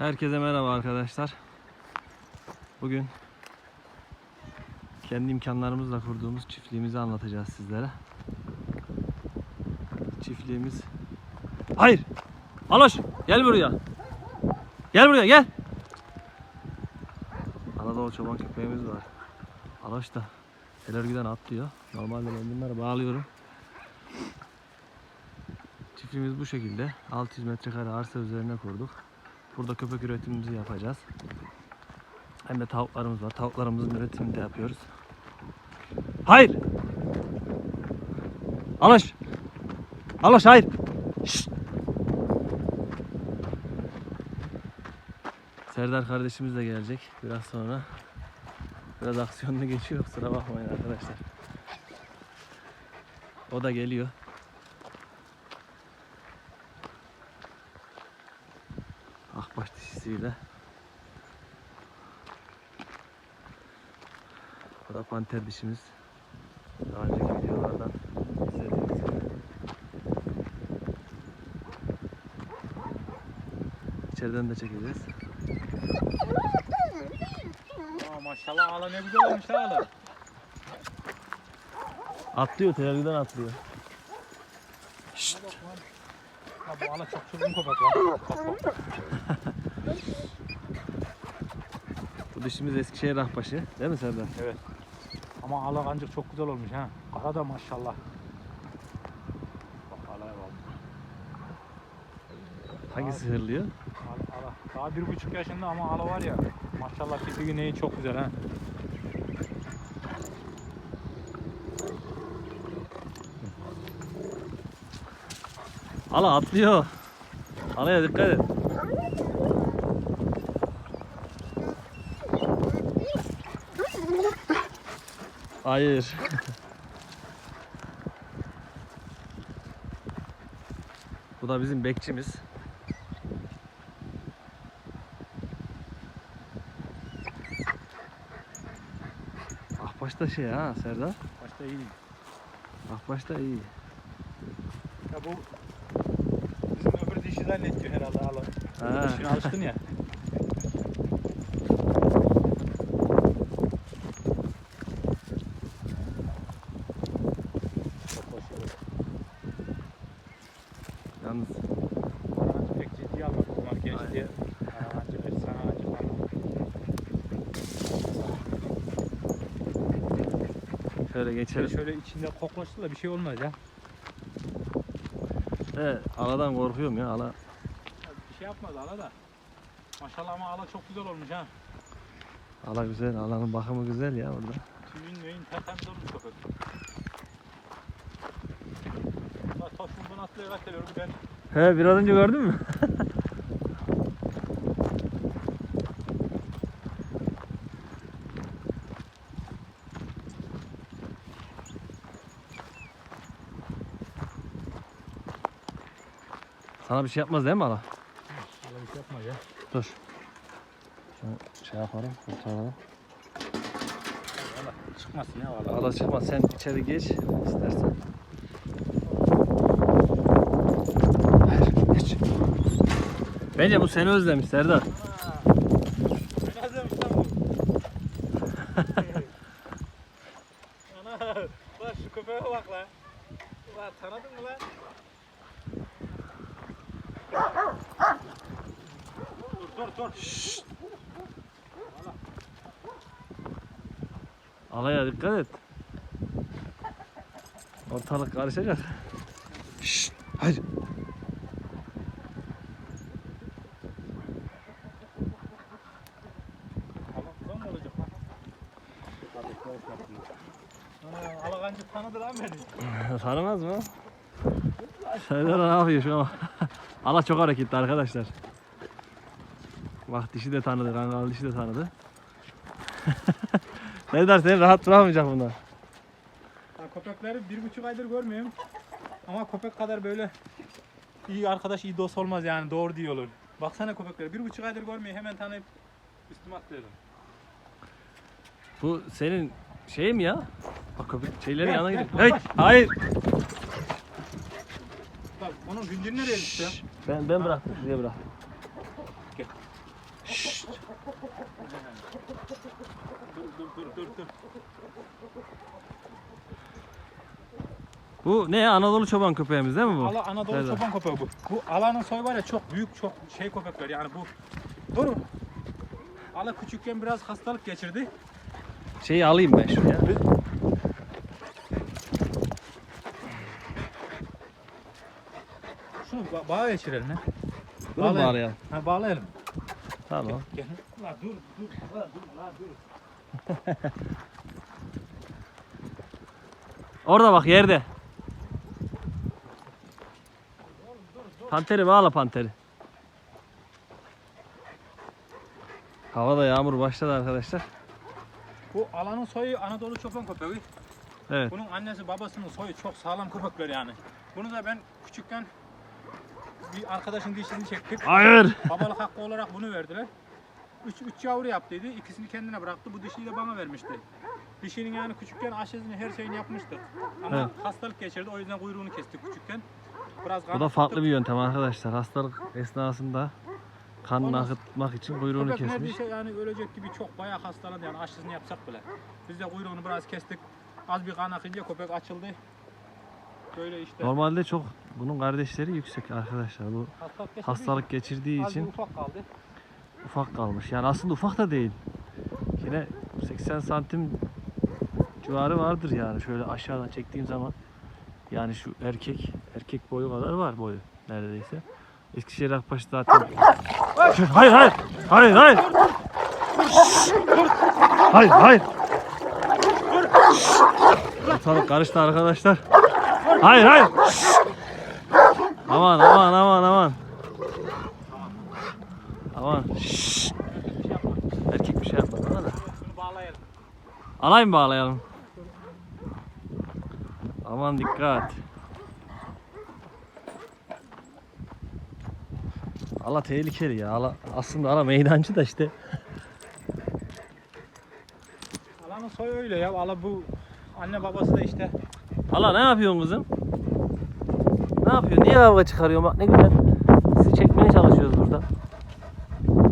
Herkese merhaba arkadaşlar. Bugün kendi imkanlarımızla kurduğumuz çiftliğimizi anlatacağız sizlere. Çiftliğimiz... Hayır! Aloş! Gel buraya! Gel buraya gel! Anadolu çoban köpeğimiz var. Aloş da el örgüden atlıyor. Normalde ben bunları bağlıyorum. Çiftliğimiz bu şekilde. 600 metrekare arsa üzerine kurduk. Burada köpek üretimimizi yapacağız. Hem de tavuklarımız var. Tavuklarımızın üretimini de yapıyoruz. Hayır! Alış! Alış hayır! Şşt! Serdar kardeşimiz de gelecek biraz sonra. Biraz aksiyonlu geçiyor kusura bakmayın arkadaşlar. O da geliyor. Dişisiyle. Bu da panter dişimiz. Daha önceki videolardan izlediğiniz gibi. İçeriden de çekeceğiz. Aa, maşallah ağla ne güzel olmuş ağla. Atlıyor, telergiden atlıyor. Ha, bu ağla çok çılgın köpek lan. Bu dişimiz Eskişehir Ahbaşı. Değil mi Serdar? Evet. Ama ağla kancık çok güzel olmuş ha. Kara da maşallah. Bak ağlaya bak. Hangisi hırlıyor? Ağla, ağla. Daha bir buçuk yaşında ama ağla var ya. Maşallah fiziği neyi çok güzel ha. Ala atlıyor. Alaya dikkat et. Hayır. Bu da bizim bekçimiz. Ahbaş da şey ha Serdar. Başta iyi. Ahbaş da iyi. Ya bu bizim öbür dişi zannediyor herhalde ağla. Ha. Dişine alıştın ya. Çok hoş olur. Yalnız Arancı pek ciddiye almadı bunlar genç Aynen. diye. Arancı bir sana acıklandı. Şöyle geçelim. Şöyle içinde koklaştı da bir şey olmaz ya. He, aladan korkuyorum ya. Ala Bir şey yapmaz ala da. Maşallah ama ala çok güzel olmuş ha. ala güzel. Alanın bakımı güzel ya orada. Tüyün neyin tertemiz olmuş köpek. Ulan taş bundan atlaya kaçırıyorum ben. He biraz önce gördün mü? Sana bir şey yapmaz değil mi ala? Ala bir şey yapmaz ya. Dur. Şunu şey yapalım, kurtaralım. Çıkmasın ya ala. Ala çıkma sen içeri geç istersen. Hayır, geç. Bence bu seni özlemiş Serdar. Ne özlemiş lan bu? Ana lan şu köpeğe bak lan. Ulan tanıdın mı lan? Dur dur dur. Alaya dikkat et. Ortalık karışacak. Şşt? Ana alagancı tanıdı lan beni. Tanımaz mı? Serdar ne yapıyor şu an? Ala çok hareketli arkadaşlar. Bak dişi de tanıdı, kangal dişi de tanıdı. Serdar seni rahat bırakmayacak bunlar köpekleri bir buçuk aydır görmüyorum. Ama köpek kadar böyle iyi arkadaş, iyi dost olmaz yani doğru diyorlar. Baksana köpekleri bir buçuk aydır görmüyor hemen tanıyıp üstüme atlıyorum. Bu senin şey mi ya? Bak köpek şeyleri yana gidiyor. Hey, hayır. Bak onun güncünü nereye gitti? Ben ben bıraktım, size bıraktım. Gel. Şşt. Dur dur dur dur dur. Bu ne Anadolu çoban köpeğimiz değil mi bu? Ala Anadolu Evet. çoban köpeği bu. Bu alanın soyu var ya çok büyük çok şey köpekler yani bu. Dur. Ala küçükken biraz hastalık geçirdi. Şeyi alayım ben şuraya. Şunu ba- bağ geçirelim ha. Bunu Bağlayalım. bağlayalım. Ha bağlayalım. Tamam. Gel. La dur dur la dur la dur. Orada bak yerde. Panteri bağla panteri. Havada yağmur başladı arkadaşlar. Bu alanın soyu Anadolu çoban köpeği. Evet. Bunun annesi babasının soyu çok sağlam köpekler yani. Bunu da ben küçükken bir arkadaşın dişini çektik. Hayır. Babalık hakkı olarak bunu verdiler. Üç, üç yavru yaptıydı. İkisini kendine bıraktı. Bu dişiyi de bana vermişti. Dişinin yani küçükken aşısını her şeyini yapmıştık. Ama Evet. hastalık geçirdi. O yüzden kuyruğunu kestik küçükken. Biraz Bu da farklı bir yöntem arkadaşlar. Hastalık esnasında kanını Ondan- akıtmak için kuyruğunu Köpek kesmiş. neredeyse yani ölecek gibi çok bayağı hastalandı yani aşısını yapsak bile. Biz de kuyruğunu biraz kestik. Az bir kan akınca köpek açıldı. Böyle işte Normalde çok bunun kardeşleri yüksek arkadaşlar. Bu hastalık, geçirdiği hastalık geçirdiği için az bir için ufak kaldı. ufak kalmış. Yani aslında ufak da değil. Yine 80 santim civarı vardır yani. Şöyle aşağıdan çektiğim zaman yani şu erkek erkek boyu kadar var boyu neredeyse. Eskişehir Akbaşı zaten. Hayır hayır. Hayır hayır. Hayır hayır. Ortalık karıştı arkadaşlar. Hayır hayır. Aman aman aman aman. Aman. Yapma. Erkek bir şey bağlayalım. Alay mı bağlayalım? Aman dikkat. Allah tehlikeli ya. Allah, aslında ala meydancı da işte. Alanın soyu öyle ya. Valla bu anne babası da işte Allah ne yapıyorsun kızım? Ne yapıyorsun? Niye kavga çıkarıyorsun? Bak ne güzel. Sizi çekmeye çalışıyoruz burada.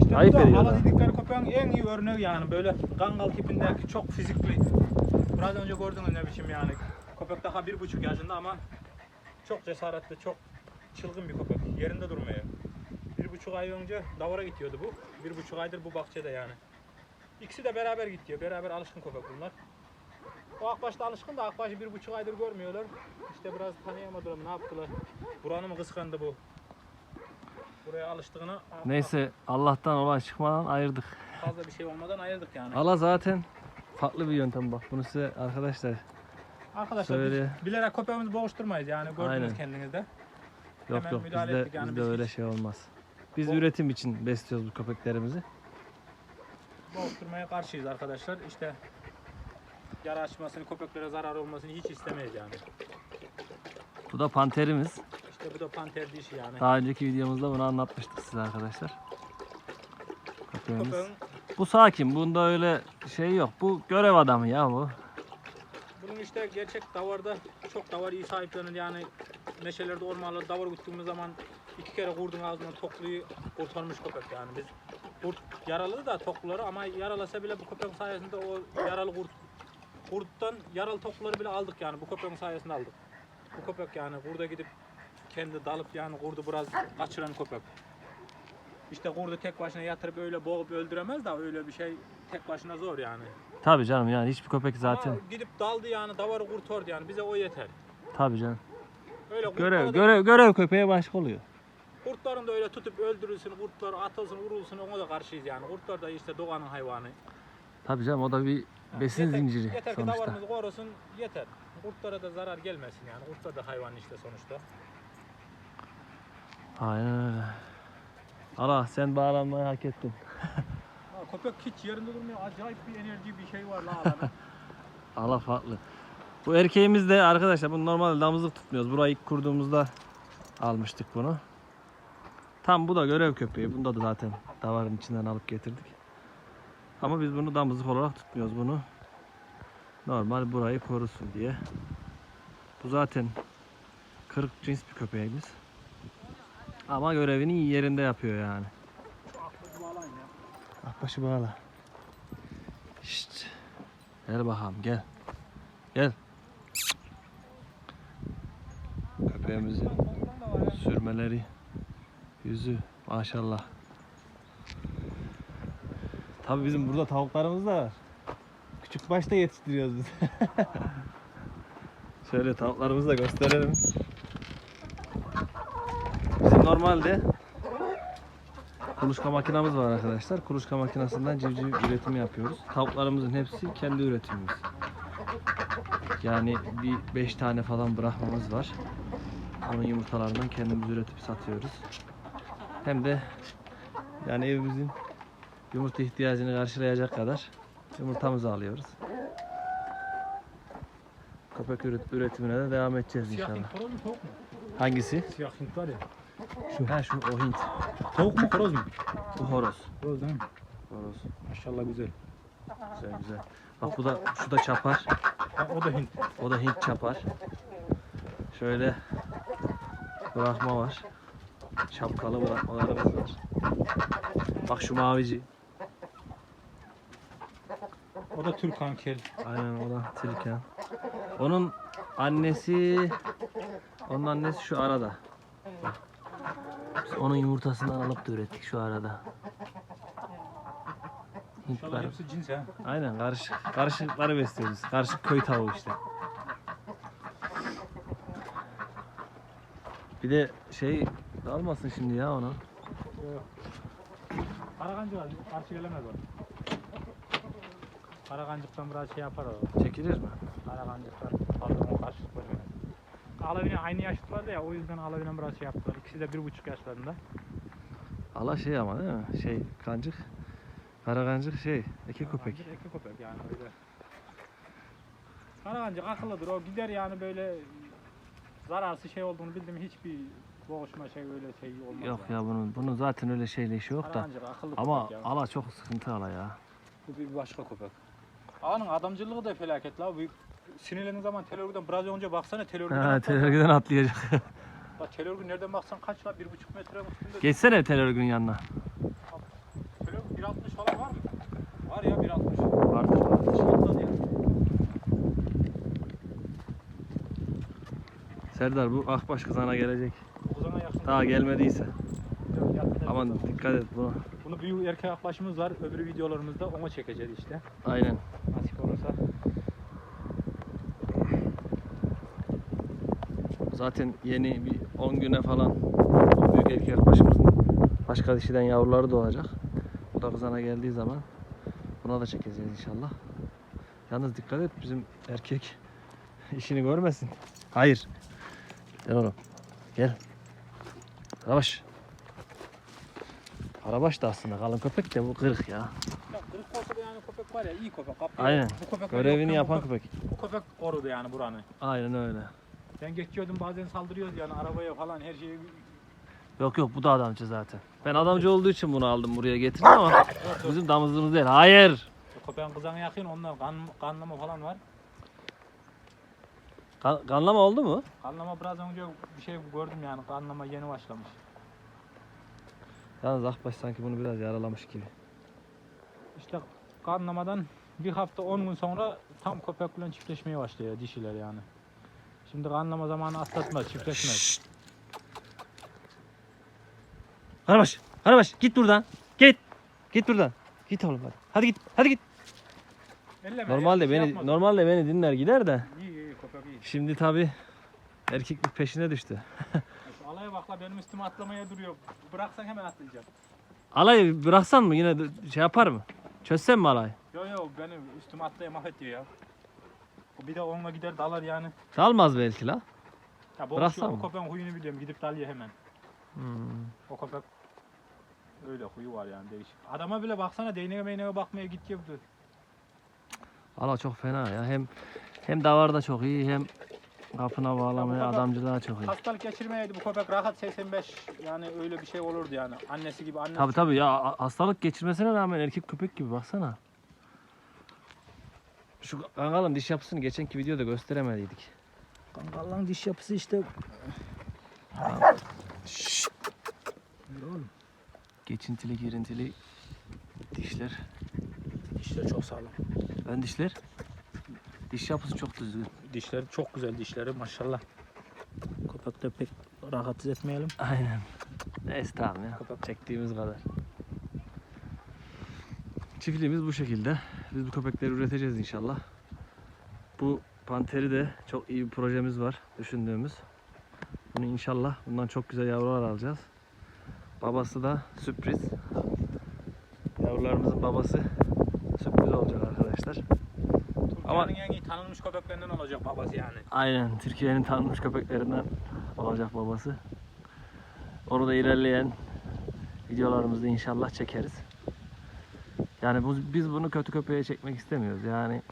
İşte Ayıp bu da hala dedikleri köpeğin en iyi örneği yani böyle kangal tipindeki çok fizikli. Biraz önce gördünüz ne biçim yani. Köpek daha bir buçuk yaşında ama çok cesaretli, çok çılgın bir köpek. Yerinde durmuyor. Bir buçuk ay önce davara gidiyordu bu. Bir buçuk aydır bu bahçede yani. İkisi de beraber gidiyor. Beraber alışkın köpek bunlar. O Akbaş da alışkın da Akbaş'ı bir buçuk aydır görmüyorlar. İşte biraz tanıyamadılar ne yaptılar. Buranı mı kıskandı bu? Buraya alıştığını Neyse Allah'tan olay çıkmadan ayırdık. fazla bir şey olmadan ayırdık yani. Allah zaten farklı bir yöntem bak. Bunu size arkadaşlar Arkadaşlar Söyle. biz bilerek köpeğimizi boğuşturmayız yani gördünüz Aynen. kendinizde. Yok Hemen yok bizde, ettik yani bizde biz öyle hiç- şey olmaz. Biz Bu- üretim için besliyoruz bu köpeklerimizi. Boğuşturmaya karşıyız arkadaşlar. İşte yara açmasını, köpeklere zarar olmasını hiç istemeyiz yani. Bu da panterimiz. İşte bu da panter dişi yani. Daha önceki videomuzda bunu anlatmıştık size arkadaşlar. Köpeğimiz. Köpeğin, Bu sakin. Bunda öyle şey yok. Bu görev adamı ya bu. İşte gerçek davarda çok davar iyi sahiplenir yani meşelerde ormanlarda davar gittiğimiz zaman iki kere kurdun ağzından tokluyu kurtarmış köpek yani biz kurt yaralı da tokluları ama yaralasa bile bu köpeğin sayesinde o yaralı kurt kurttan yaralı tokluları bile aldık yani bu köpeğin sayesinde aldık. Bu köpek yani kurda gidip kendi dalıp yani kurdu biraz kaçıran köpek. İşte kurdu tek başına yatırıp öyle boğup öldüremez de öyle bir şey tek başına zor yani. Tabii canım yani hiçbir köpek zaten. Ama gidip daldı yani davarı kurtardı yani bize o yeter. Tabii canım. Öyle Görev görev görev köpeğe başka oluyor. Kurtların da öyle tutup öldürülsün, kurtlar atılsın, vurulsun ona da karşıyız yani. Kurtlar da işte doğanın hayvanı. Tabii canım o da bir besin yeter, zinciri Yeter ki sonuçta. davarımızı korusun yeter. Kurtlara da zarar gelmesin yani. Kurtlar da hayvan işte sonuçta. Aynen öyle. Allah sen bağlanmayı hak ettin. Ha, köpek hiç yerinde durmuyor. Acayip bir enerji bir şey var la alana. Allah farklı. Bu erkeğimiz de arkadaşlar bunu normalde damızlık tutmuyoruz. Burayı ilk kurduğumuzda almıştık bunu. Tam bu da görev köpeği. Bunda da zaten davarın içinden alıp getirdik. Ama biz bunu damızlık olarak tutmuyoruz bunu. Normal burayı korusun diye. Bu zaten kırık cins bir köpeğimiz. Ama görevini yerinde yapıyor yani. Akbaşı bağla. Şşt. Gel bakalım gel. Gel. Köpeğimizin sürmeleri, yüzü maşallah. Tabii bizim burada tavuklarımız da var. Küçük başta yetiştiriyoruz biz. Şöyle tavuklarımızı da gösterelim. Normalde kuluçka makinamız var arkadaşlar. Kuluçka makinesinden civciv üretimi yapıyoruz. Tavuklarımızın hepsi kendi üretimimiz. Yani bir 5 tane falan bırakmamız var. Onun yumurtalarından kendimiz üretip satıyoruz. Hem de yani evimizin yumurta ihtiyacını karşılayacak kadar yumurtamızı alıyoruz. Köpek üret- üretimine de devam edeceğiz inşallah. Hangisi? Siyah Hint var ya. Şu. Ha şu o Hint. Tavuk mu horoz mu? Bu horoz. Horoz değil mi? Horoz. Maşallah güzel. Güzel güzel. Bak bu da şu da çapar. Ha, o da Hint. O da Hint çapar. Şöyle bırakma var. Şapkalı bırakmalarımız var. Bak şu mavici. O da Türk ankel. Aynen o da Tilken. Onun annesi onun annesi şu arada. Biz onun yumurtasından alıp da ürettik şu arada. Hint İnşallah var. hepsi cins ha. Aynen karışık. Karışıkları besliyoruz. Karışık köy tavuğu işte. Bir de şey almasın şimdi ya onu. Karagancı var. Karşı gelemez o. Karagancıktan biraz şey yapar o. Çekilir mi? Karagancıklar fazla karşılık vermez. Alavine aynı yaşlılardı ya o yüzden Alavine biraz şey yaptılar. İkisi de bir buçuk yaşlarında. Allah şey ama değil mi? Şey kancık. Kara kancık şey. Eke köpek. Karagancık eki köpek yani öyle. Karagancık akıllıdır o gider yani böyle zararsız şey olduğunu bildim hiçbir boğuşma şey öyle şey olmaz. Yok yani. ya bunun bunun zaten öyle şeyle işi yok da. Karagancık akıllı Ama köpek ya. ala çok sıkıntı ala ya. Bu bir başka köpek. Ağanın adamcılığı da felaket la. Bu sinirlendiğin zaman tel örgüden biraz önce baksana tel örgüden. Ha, atladı. tel örgüden atlayacak. Bak tel örgü nereden baksan kaç? Bir buçuk metre üstünde. Geçsene tel örgünün yanına. Tel örgü 1.60 falan var mı? Var ya 1.60. Vardır vardır. Serdar bu akbaş kızana gelecek. Kuzana yakın. Daha gelmediyse. Aman dikkat et buna. Bunu büyük erkek akbaşımız var. Öbürü videolarımızda ona çekeceğiz işte. Aynen. Nasip olursa. Zaten yeni bir 10 güne falan büyük erkek başımızın başka dişiden yavruları doğacak. Bu da kızana geldiği zaman buna da çekeceğiz inşallah. Yalnız dikkat et bizim erkek işini görmesin. Hayır. Gel oğlum. Gel. Karabaş. Karabaş da aslında kalın köpek de bu kırık ya. Ya kırık olsa da yani köpek var ya iyi köpek. kapıyor. Aynen. Bu köpek Görevini yapan bu, köpek. Bu köpek korudu yani buranı. Aynen öyle. Ben geçiyordum bazen saldırıyordu yani arabaya falan her şeyi. Yok yok bu da adamcı zaten. Ben adamcı olduğu için bunu aldım buraya getirdim ama bizim damızlığımız değil. Hayır. Köpeğin kızana yakın ondan kan, kanlama falan var. Kan- kanlama oldu mu? Kanlama biraz önce bir şey gördüm yani kanlama yeni başlamış. Yalnız Akbaş sanki bunu biraz yaralamış gibi. İşte kanlamadan bir hafta 10 gün sonra tam köpekle çiftleşmeye başlıyor dişiler yani. Şimdi kanlama zamanı atlatmaz, çiftleşmez. Karabaş, Karabaş git buradan. Git. Git buradan. Git oğlum hadi. Hadi git. Hadi git. Elleme, Normalde şey beni yapmaz. normalde beni dinler gider de İyi iyi köpek iyi. şimdi tabi erkeklik peşine düştü. Şu alaya bak la benim üstüme atlamaya duruyor. Bıraksan hemen atlayacak. Alayı bıraksan mı yine şey yapar mı? Çözsen mi alayı? Yo yo beni üstüme atlaya mahvediyor ya. Bir de onunla gider dalar yani. Dalmaz belki la. Ya bu Bıraksan o mı? köpeğin huyunu biliyorum gidip dalıyor hemen. Hmm. O köpek öyle huyu var yani değişik. Adama bile baksana değneğe meyneğe bakmaya git diyordu. Ala çok fena ya. Hem hem davarda çok iyi hem kapına bağlamaya kadar- adamcılığa çok iyi. Hastalık geçirmeyeydi bu köpek rahat 85 yani öyle bir şey olurdu yani. Annesi gibi annesi. Tabi tabi ya hastalık geçirmesine rağmen erkek köpek gibi baksana. Şu kangalın diş yapısını geçenki videoda gösteremediydik. Kangalların diş yapısı işte. Geçintili girintili dişler. İşte çok sağlam. Ön dişler. Diş yapısı çok düzgün. Dişleri çok güzel dişleri maşallah. Köpekte pek rahatsız etmeyelim. Aynen. Neyse tamam ya. Kapat. Çektiğimiz kadar. Çiftliğimiz bu şekilde. Biz bu köpekleri üreteceğiz inşallah. Bu panteri de çok iyi bir projemiz var düşündüğümüz. Bunu inşallah bundan çok güzel yavrular alacağız. Babası da sürpriz. Yavrularımızın babası sürpriz olacak arkadaşlar. Ama- Türkiye'nin en iyi tanınmış köpeklerinden olacak babası yani. Aynen Türkiye'nin tanınmış köpeklerinden olacak babası. Onu da ilerleyen videolarımızda inşallah çekeriz. Yani bu, biz bunu kötü köpeğe çekmek istemiyoruz. Yani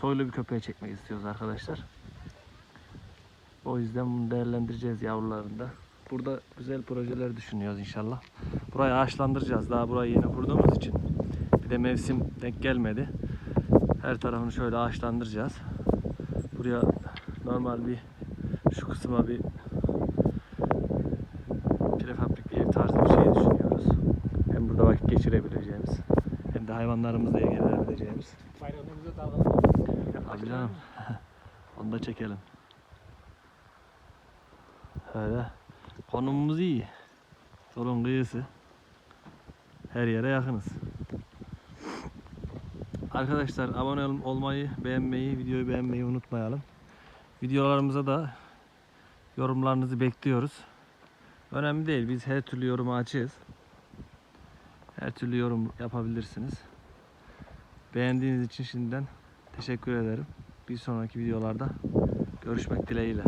soylu bir köpeğe çekmek istiyoruz arkadaşlar. O yüzden bunu değerlendireceğiz yavrularında. Burada güzel projeler düşünüyoruz inşallah. Burayı ağaçlandıracağız. Daha burayı yeni kurduğumuz için. Bir de mevsim denk gelmedi. Her tarafını şöyle ağaçlandıracağız. Buraya normal bir şu kısma bir prefabrik bir ev tarzı bir şey düşünüyoruz. Hem burada vakit geçirebileceğimiz de hayvanlarımızla ilgilenebileceğimiz. Bayrağımızı dalgalı. Abi canım. Onu da çekelim. Öyle. Konumumuz iyi. Solun kıyısı. Her yere yakınız. Arkadaşlar abone ol- olmayı, beğenmeyi, videoyu beğenmeyi unutmayalım. Videolarımıza da yorumlarınızı bekliyoruz. Önemli değil. Biz her türlü yoruma açığız. Her türlü yorum yapabilirsiniz. Beğendiğiniz için şimdiden teşekkür ederim. Bir sonraki videolarda görüşmek dileğiyle.